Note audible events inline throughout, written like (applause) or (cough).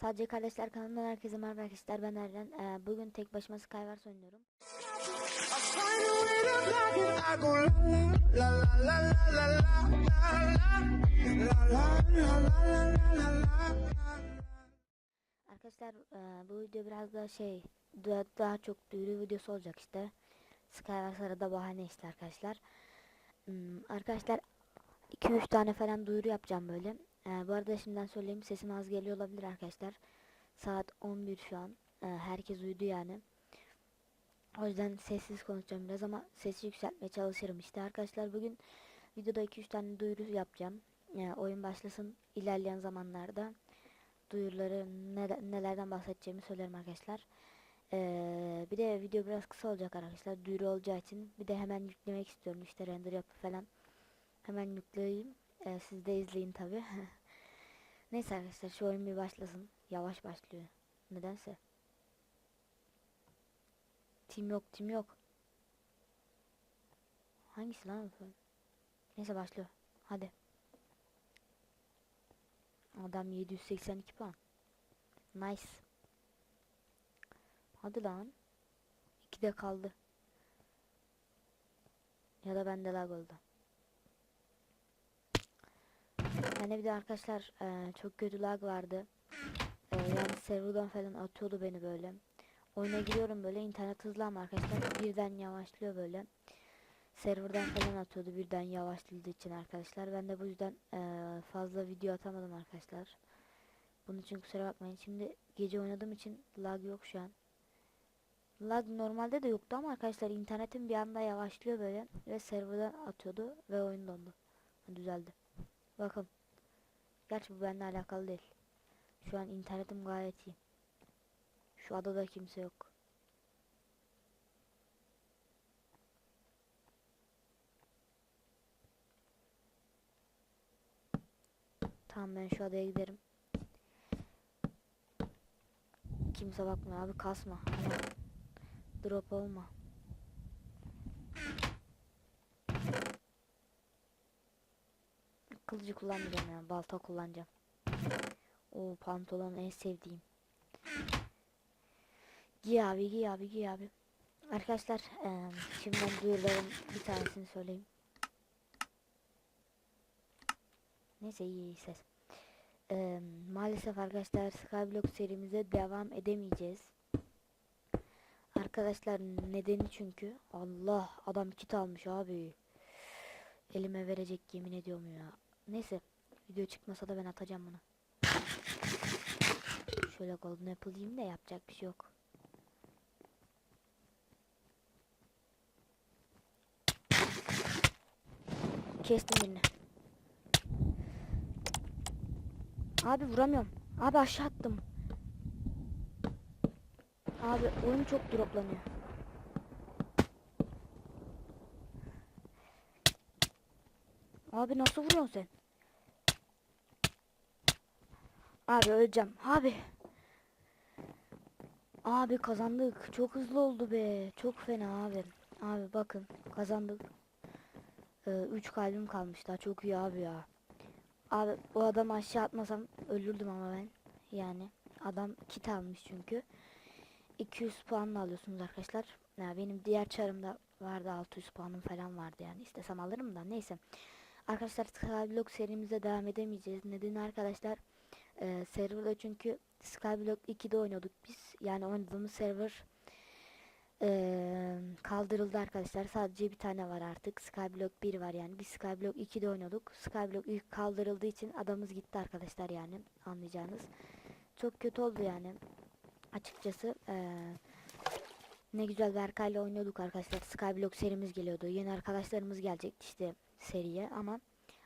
Sadece Kardeşler kanalından herkese merhaba arkadaşlar ben Erden. Ee, bugün tek başıma Skywars oynuyorum. arkadaşlar e, bu video biraz daha şey daha, daha çok duyuru videosu olacak işte. Skywars arada bahane işte arkadaşlar. Hmm, arkadaşlar 2-3 tane falan duyuru yapacağım böyle. Ee, bu arada şimdiden söyleyeyim sesim az geliyor olabilir arkadaşlar. Saat 11 şu an. Ee, herkes uyudu yani. O yüzden sessiz konuşacağım biraz ama sesi yükseltmeye çalışırım işte arkadaşlar bugün videoda 2-3 tane duyuru yapacağım. Ee, oyun başlasın ilerleyen zamanlarda duyuruları nele- nelerden bahsedeceğimi söylerim arkadaşlar. Ee, bir de video biraz kısa olacak arkadaşlar duyuru olacağı için bir de hemen yüklemek istiyorum işte render yapıp falan hemen yükleyeyim Ee, siz de izleyin tabi (laughs) neyse arkadaşlar şu oyun bir başlasın yavaş başlıyor nedense Tim yok, tim yok. Hangisi lan bu? Neyse başlıyor. Hadi. Adam 782 puan. Nice. Hadi lan. 2'de kaldı. Ya da bende lag oldu. Yani bir de arkadaşlar eee, çok kötü lag vardı. Eee, yani serverdan falan atıyordu beni böyle. Oyuna giriyorum böyle internet hızlı ama arkadaşlar birden yavaşlıyor böyle. Serverdan falan atıyordu birden yavaşladığı için arkadaşlar. Ben de bu yüzden eee, fazla video atamadım arkadaşlar. Bunun için kusura bakmayın. Şimdi gece oynadığım için lag yok şu an. Lag normalde de yoktu ama arkadaşlar internetim bir anda yavaşlıyor böyle ve serverdan atıyordu ve oyun dondu. Düzeldi. Bakın. Gerçi bu benimle alakalı değil. Şu an internetim gayet iyi. Şu adada kimse yok. Tamam ben şu adaya giderim. Kimse bakmıyor abi kasma. Aman. Drop olma. Kılıcı kullanmayacağım ya. Balta kullanacağım. O pantolon en sevdiğim. Giy abi giy abi giy abi. Arkadaşlar eee şimdi ben duyuruların bir tanesini söyleyeyim. Neyse iyi iyi ses. Eee, maalesef arkadaşlar Skyblock serimize devam edemeyeceğiz. Arkadaşlar nedeni çünkü Allah adam kit almış abi. Elime verecek yemin ediyorum ya. Neyse video çıkmasa da ben atacağım bunu. Şöyle golden apple yiyeyim de yapacak bir şey yok. Kestim birini. Abi vuramıyorum. Abi aşağı attım. Abi oyun çok droplanıyor. Abi nasıl vuruyorsun sen? Abi öleceğim. Abi. Abi kazandık. Çok hızlı oldu be. Çok fena abi. Abi bakın kazandık. 3 kalbim kalmış daha çok iyi abi ya. Abi o adam aşağı atmasam ölürdüm ama ben. Yani adam kit almış çünkü. 200 puanla alıyorsunuz arkadaşlar. Ya benim diğer çarımda vardı 600 puanım falan vardı yani. istesem alırım da neyse. Arkadaşlar Skyblock serimize devam edemeyeceğiz. Nedeni arkadaşlar e, serverda çünkü Skyblock 2'de oynuyorduk biz. Yani oynadığımız server e, kaldırıldı arkadaşlar. Sadece bir tane var artık. Skyblock 1 var yani. Biz Skyblock 2'de oynuyorduk. Skyblock ilk kaldırıldığı için adamız gitti arkadaşlar yani. Anlayacağınız. Çok kötü oldu yani. Açıkçası e, ne güzel Berkay'la oynuyorduk arkadaşlar. Skyblock serimiz geliyordu. Yeni arkadaşlarımız gelecekti işte seriye ama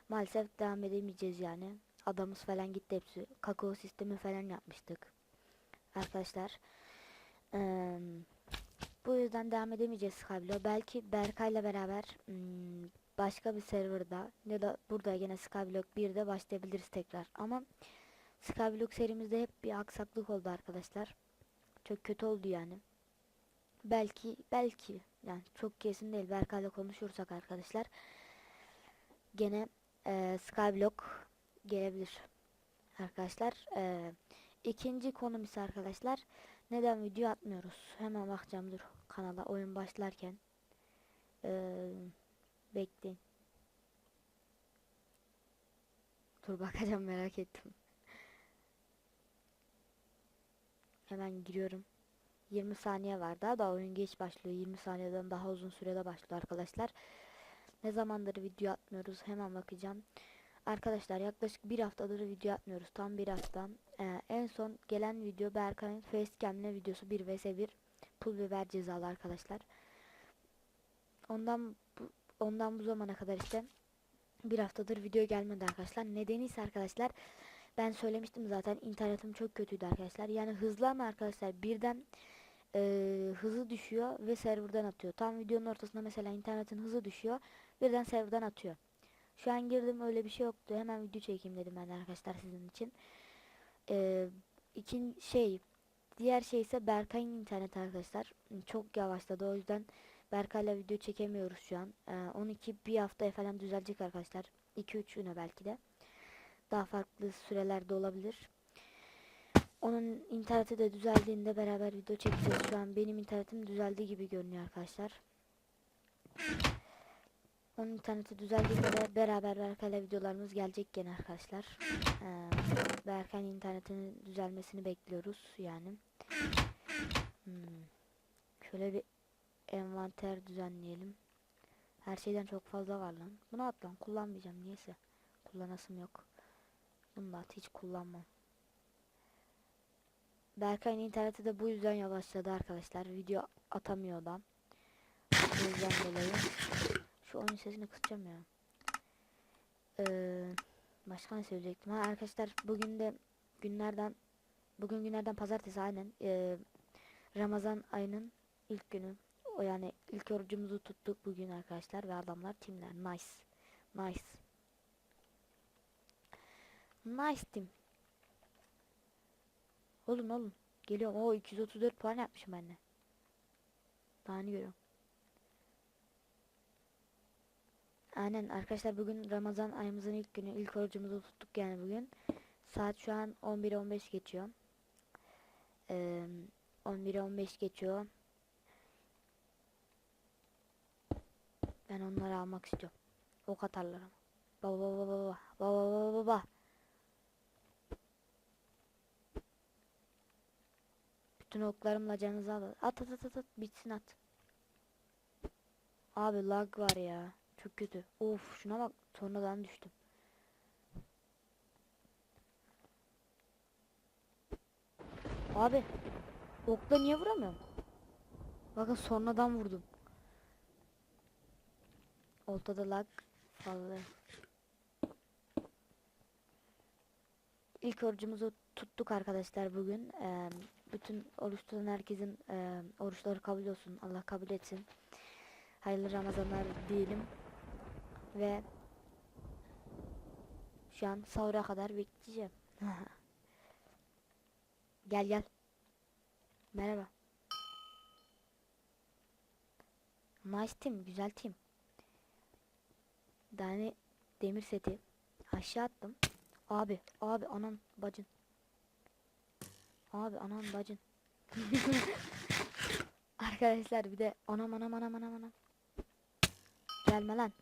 maalesef devam edemeyeceğiz yani. Adamız falan gitti hepsi. Kakao sistemi falan yapmıştık. Arkadaşlar. Eee bu yüzden devam edemeyeceğiz Skyblock. Belki Berkay'la beraber hmm, başka bir serverda ya da burada yine Skyblock 1'de başlayabiliriz tekrar. Ama Skyblock serimizde hep bir aksaklık oldu arkadaşlar. Çok kötü oldu yani. Belki belki yani çok kesin değil. Berkay'la konuşursak arkadaşlar gene e, Skyblock gelebilir. Arkadaşlar e, ikinci konum ise arkadaşlar neden video atmıyoruz? Hemen bakacağım dur kanala oyun başlarken. Ee, bekleyin. Dur bakacağım merak ettim. Hemen giriyorum. 20 saniye var. Daha da oyun geç başlıyor. 20 saniyeden daha uzun sürede başlıyor arkadaşlar. Ne zamandır video atmıyoruz hemen bakacağım. Arkadaşlar yaklaşık bir haftadır video atmıyoruz. Tam bir hafta. Ee, en son gelen video Berkay'ın facecam'le videosu 1 vs 1 pul biber cezalı arkadaşlar. Ondan bu, ondan bu zamana kadar işte bir haftadır video gelmedi arkadaşlar. Nedeni ise arkadaşlar ben söylemiştim zaten internetim çok kötüydü arkadaşlar. Yani hızlı ama arkadaşlar birden e, hızı düşüyor ve serverdan atıyor. Tam videonun ortasında mesela internetin hızı düşüyor. Birden serverdan atıyor. Şu an girdim öyle bir şey yoktu. Hemen video çekeyim dedim ben arkadaşlar sizin için. Ee, ikin şey diğer şey ise Berkay'ın internet arkadaşlar. Çok yavaşladı o yüzden Berkay'la video çekemiyoruz şu an. Ee, 12 bir haftaya falan düzelecek arkadaşlar. 2-3 güne belki de. Daha farklı sürelerde olabilir. Onun interneti de düzeldiğinde beraber video çekeceğiz. Şu an benim internetim düzeldi gibi görünüyor arkadaşlar. Onun interneti düzeldiğinde de beraber Berkay'la videolarımız gelecek gene arkadaşlar. Ee, Berkay'ın internetinin düzelmesini bekliyoruz yani. Hmm. Şöyle bir envanter düzenleyelim. Her şeyden çok fazla var lan. Bunu at lan kullanmayacağım niyeyse. Kullanasım yok. Bunu da at hiç kullanmam. Berkay'ın interneti de bu yüzden yavaşladı arkadaşlar. Video atamıyor da. Bu yüzden dolayı. Şu oyun sesini kısacağım ya. Ee, başka ne söyleyecektim? Ha arkadaşlar bugün de günlerden bugün günlerden pazartesi aynen. Ee, Ramazan ayının ilk günü. O yani ilk orucumuzu tuttuk bugün arkadaşlar ve adamlar timler. Nice. Nice. Nice team. Olun olun. Geliyorum. O 234 puan yapmışım ben de. Daha ne görüyorum. Aynen arkadaşlar bugün Ramazan ayımızın ilk günü. ilk orucumuzu tuttuk yani bugün. Saat şu an 11'e 15 geçiyor. Ee, 11'e 15 geçiyor. Ben onları almak istiyorum. Ok atarlar ama. Baba baba baba baba baba baba. Bütün oklarımla canınızı al. At at at at at bitsin at. Abi lag var ya. Çok kötü. Of şuna bak sonradan düştüm. Abi okla niye vuramıyorum? Bakın sonradan vurdum. Ortada lag vallahi. İlk orucumuzu tuttuk arkadaşlar bugün. Ee, bütün oruç tutan herkesin e, oruçları kabul olsun. Allah kabul etsin. Hayırlı Ramazanlar diyelim. Ve şu an sahura kadar bekleyeceğim. (laughs) gel gel. Merhaba. Nice team, güzel team. Tane demir seti aşağı attım. Abi, abi anan bacın. Abi anan bacın. (laughs) Arkadaşlar bir de anam anam anam anam anam. Gelme lan.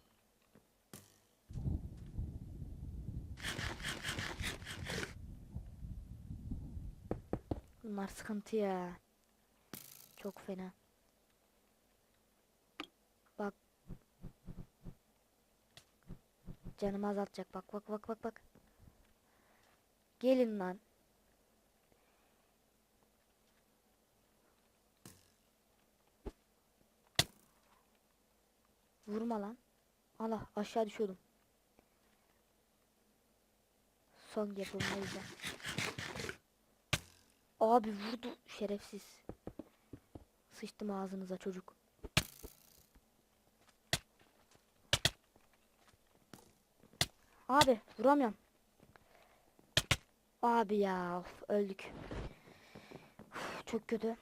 Bunlar sıkıntı ya. Çok fena. Bak. Canımı azaltacak. Bak bak bak bak bak. Gelin lan. Vurma lan. Allah aşağı düşüyordum. Son yapımdaydı. Abi vurdu şerefsiz. Sıçtım ağzınıza çocuk. Abi vuramıyorum. Abi ya of, öldük. Uf, çok kötü.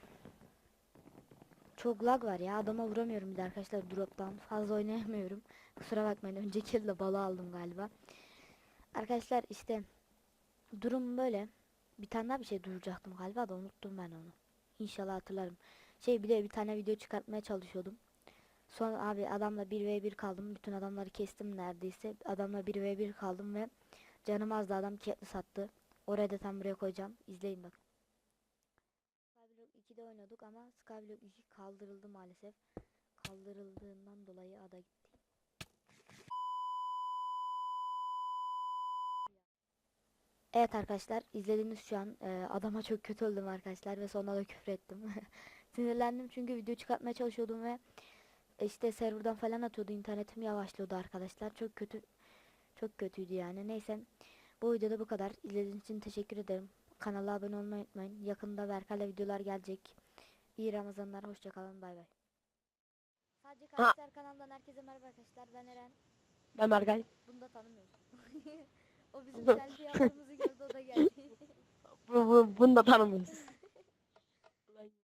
Çok lag var ya adama vuramıyorum bir de arkadaşlar drop'tan fazla oynayamıyorum. (laughs) Kusura bakmayın önceki elde balı aldım galiba. Arkadaşlar işte durum böyle. bir tane daha bir şey duyuracaktım galiba da unuttum ben onu. İnşallah hatırlarım. Şey bir de bir tane video çıkartmaya çalışıyordum. Sonra abi adamla 1v1 kaldım. Bütün adamları kestim neredeyse. Adamla 1v1 kaldım ve canım az da adam ketli sattı. Oraya da tam buraya koyacağım. İzleyin bak. Skyblock 2'de oynadık ama Skyblock 2 kaldırıldı maalesef. Kaldırıldığından dolayı ada gitti. Evet arkadaşlar izlediğiniz şu an e, adama çok kötü öldüm arkadaşlar ve sonra da küfür ettim. (laughs) Sinirlendim çünkü video çıkartmaya çalışıyordum ve işte serverdan falan atıyordu internetim yavaşlıyordu arkadaşlar. Çok kötü çok kötüydü yani. Neyse bu videoda bu kadar. İzlediğiniz için teşekkür ederim. Kanala abone olmayı unutmayın. Yakında Berkay'la videolar gelecek. İyi Ramazanlar. Hoşçakalın. Bay bay. Sadece Kardeşler kanalından herkese merhaba arkadaşlar. Ben Eren. Ben Berkay. Bunu da tanımıyorum. (laughs) o bizim selfie yaptığımızı gördü o da geldi. (laughs) Bu, bu, bunu da tanımıyoruz. (laughs)